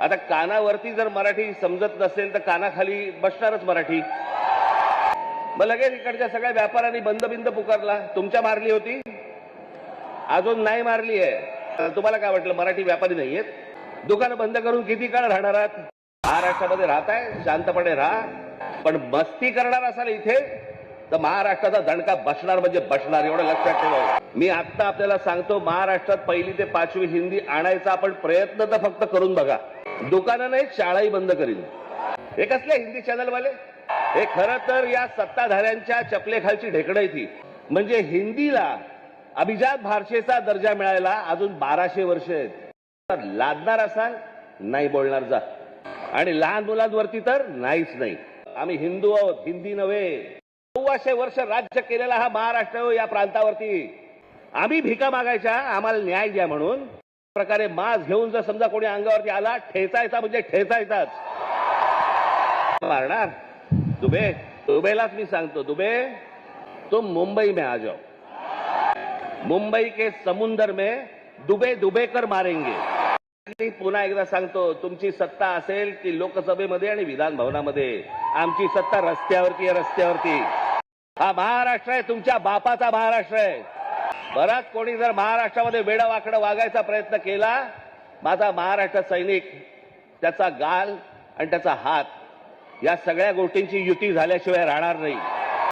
आता कानावरती जर मराठी समजत नसेल तर कानाखाली बसणारच मराठी. मग लगेच इकडच्या सगळ्या व्यापाऱ्यांनी बंद बिंद पुकारला. तुमच्या मारली होती? अजून नाही मारली आहे. तुम्हाला काय वाटलं मराठी व्यापारी नाहीयेत? दुकानं बंद करून किती काळ राहणार आहात? महाराष्ट्रामध्ये राहताय शांतपणे राहा. पण मस्ती करणार असाल इथे तर महाराष्ट्राचा दणका बसणार म्हणजे बसणार एवढं लक्षात ठेवा. मी आत्ता आपल्याला सांगतो महाराष्ट्रात पहिली ते पाचवी हिंदी आणायचा आपण प्रयत्न तर फक्त करून बघा. दुकानं नाही शाळाही बंद करीन. हे कसले हिंदी चॅनलवाले हे खरं तर या सत्ताधाऱ्यांच्या चपलेखालची ढेकणं आहे ती म्हणजे हिंदीला अभिजात भाषेचा दर्जा मिळायला अजून बाराशे वर्ष आहेत. लादणार असाल नाही बोलणार जा. आणि लहान मुलांवरती तर नाहीच नाही. आम्ही हिंदू आहोत हिंदी नव्हे. सव्वाशे वर्ष राज्य केलेला हा महाराष्ट्र या प्रांतावरती. आम्ही भिका मागायच्या आम्हाला न्याय द्या म्हणून. प्रकारे मास घेऊन जर समजा कोणी अंगावरती आला ठेचायचा म्हणजे ठेचायचाच. मारणार? दुबे दुबेलाच मी सांगतो दुबे तुम मुंबई में आ जाओ. मुंबई के समुंदर में दुबे दुबे कर मारेंगे. मी पुन्हा एकदा सांगतो तुमची सत्ता असेल ती लोकसभेमध्ये आणि विधान भवनामध्ये. आमची सत्ता रस्त्यावरती आहे रस्त्यावरती. हा महाराष्ट्र आहे तुमच्या बापाचा महाराष्ट्र आहे. बराच कोणी जर महाराष्ट्रामध्ये वेडा वाकडं वागायचा प्रयत्न केला माझा महाराष्ट्र सैनिक त्याचा गाल आणि त्याचा हात या सगळ्या गोष्टींची युती झाल्याशिवाय राहणार नाही.